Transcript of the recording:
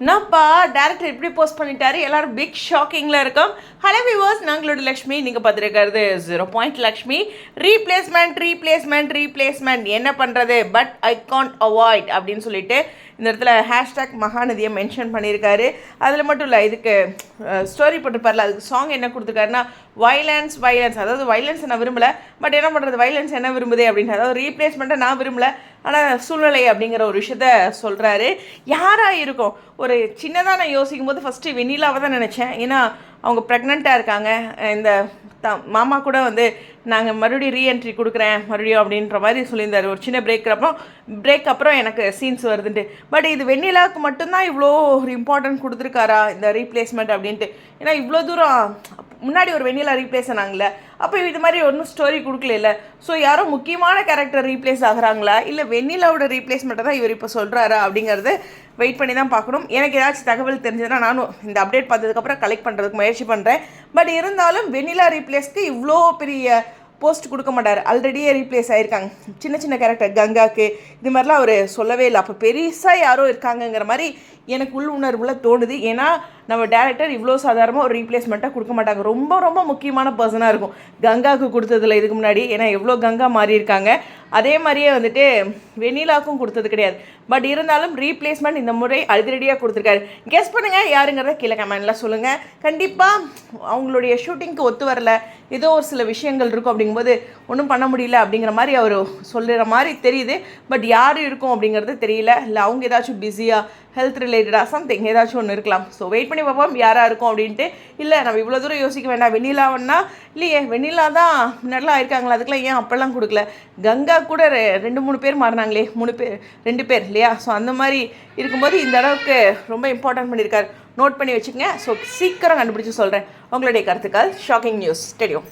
என்னப்பா டேரக்டர் இப்படி போஸ்ட் பண்ணிட்டாரு. எல்லாரும் பிக் ஷாக்கிங்கில் இருக்கோம். ஹலோ விவர்ஸ் நாங்களோட லக்ஷ்மி. நீங்கள் பார்த்துருக்கிறது zero point Lakshmi. Replacement replacement replacement என்ன பண்ணுறது பட் ஐ கான்ட் அவாய்ட் அப்படின்னு சொல்லிட்டு இந்த இடத்துல ஹேஷ்டாக் மகாநதியை மென்ஷன் பண்ணியிருக்காரு. அதில் மட்டும் இல்லை இதுக்கு ஸ்டோரி போட்டுருப்பார்ல அதுக்கு சாங் என்ன கொடுத்துருக்காருன்னா வைலன்ஸ் வைலன்ஸ் அதாவது வைலன்ஸ் நான் விரும்பலை. பட் என்ன பண்ணுறது வைலன்ஸ் என்ன விரும்புதே அப்படின்னு அதாவது ரீப்ளேஸ்மெண்ட்டை நான் விரும்பலை. ஆனால் சூழ்நிலை அப்படிங்கிற ஒரு விஷயத்த சொல்கிறாரு யாராக இருக்கும்? ஒரு சின்னதாக நான் யோசிக்கும் போது ஃபஸ்ட்டு வெண்ணிலாவை தான் நினச்சேன். ஏன்னா அவங்க ப்ரெக்னெண்ட்டாக இருக்காங்க. இந்த த மாமா கூட வந்து நாங்கள் மறுபடியும் ரீஎன்ட்ரி கொடுக்குறேன் மறுபடியும் அப்படின்ற மாதிரி சொல்லியிருந்தார். ஒரு சின்ன பிரேக் அப்புறம் பிரேக் அப்புறம் எனக்கு சீன்ஸ் வருதுன்ட்டு. பட் இது வெண்ணிலாவுக்கு மட்டும்தான் இவ்வளோ ஒரு இம்பார்ட்டன்ட் கொடுத்துருக்காரா இந்த ரீப்ளேஸ்மெண்ட் அப்படின்ட்டு. ஏன்னா இவ்வளோ தூரம் முன்னாடி ஒரு வெண்ணிலா ரீப்ளேஸ் ஆனாங்களே அப்போ இது மாதிரி ஒன்றும் ஸ்டோரி கொடுக்கல ஸோ யாரோ முக்கியமான கேரக்டர் ரீப்ளேஸ் ஆகுறாங்களா? இல்லை வெண்ணிலாவோட ரீப்ளேஸ்மெண்ட்டை தான் இவர் இப்போ சொல்கிறாரா அப்படிங்கிறது வெயிட் பண்ணி தான் பார்க்கணும். எனக்கு ஏதாச்சும் தகவல் தெரிஞ்சதுன்னா நானும் இந்த அப்டேட் பார்த்ததுக்கப்புறம் கலெக்ட் பண்ணுறதுக்கு முயற்சி பண்ணுறேன் பட் இருந்தாலும் வெண்ணிலா ரீப்ளேஸ்க்கு இவ்வளோ பெரிய போஸ்ட் கொடுக்க மாட்டார். ஆல்ரெடியே ரீப்ளேஸ் ஆகிருக்காங்க சின்ன சின்ன கேரக்டர் கங்காக்கு இது மாதிரிலாம் அவர் சொல்லவே இல்லை. அப்போ பெருசாக யாரோ இருக்காங்கங்கிற மாதிரி எனக்கு உள் உணர்வில் தோணுது. ஏன்னா நம்ம டேரக்டர் இவ்வளோ சாதாரணமாக ஒரு ரீப்ளேஸ்மெண்ட்டாக கொடுக்க மாட்டாங்க. ரொம்ப ரொம்ப முக்கியமான பர்சனாக இருக்கும். கங்காவுக்கு கொடுத்ததில்ல இதுக்கு முன்னாடி. ஏன்னா எவ்வளோ கங்கா மாறி இருக்காங்க அதே மாதிரியே வந்துட்டு வெண்ணிலாவுக்கும் கொடுத்தது கிடையாது. பட் இருந்தாலும் ரீப்ளேஸ்மெண்ட் இந்த முறை அதிரடியாக கொடுத்துருக்காரு. கெஸ் பண்ணுங்கள் யாருங்கிறத கீழே கமெண்டில் சொல்லுங்கள் கண்டிப்பாக அவங்களுடைய ஷூட்டிங்க்கு ஒத்து வரல. ஏதோ ஒரு சில விஷயங்கள் இருக்கும் அப்படிங்கும்போது ஒன்றும் பண்ண முடியல அப்படிங்கிற மாதிரி அவர் சொல்லுற மாதிரி தெரியுது. பட் யார் இருக்கும் அப்படிங்கிறது தெரியல. இல்லை அவங்க ஏதாச்சும் பிஸியாக ஹெல்த் ரிலேட்டடாக சம்திங் ஏதாச்சும் ஒன்று இருக்கலாம். ஸோ வெயிட் பண்ணி பார்ப்போம் யாராக இருக்கும் அப்படின்ட்டு. இல்லை நம்ம இவ்வளோ தூரம் யோசிக்க வேண்டாம். வெண்ணிலாவன்னா இல்லையே வெண்ணிலா தான் முன்னாடிலாம் ஆயிருக்காங்களா அதுக்கெல்லாம் ஏன் அப்போல்லாம் கொடுக்கல? கங்கா கூட ரெ- ரெண்டு மூணு பேர் மாறினாங்களே. மூணு பேர் ரெண்டு பேர் இல்லையா? ஸோ அந்த மாதிரி இருக்கும்போது இந்த அளவுக்கு ரொம்ப இம்பார்ட்டன்ட் பண்ணியிருக்காரு. நோட் பண்ணி வச்சுக்கங்க. ஸோ சீக்கிரம் கண்டுபிடிச்சி சொல்கிறேன் உங்களுடைய கருத்துக்கள் ஷாக்கிங் நியூஸ் தெரியும்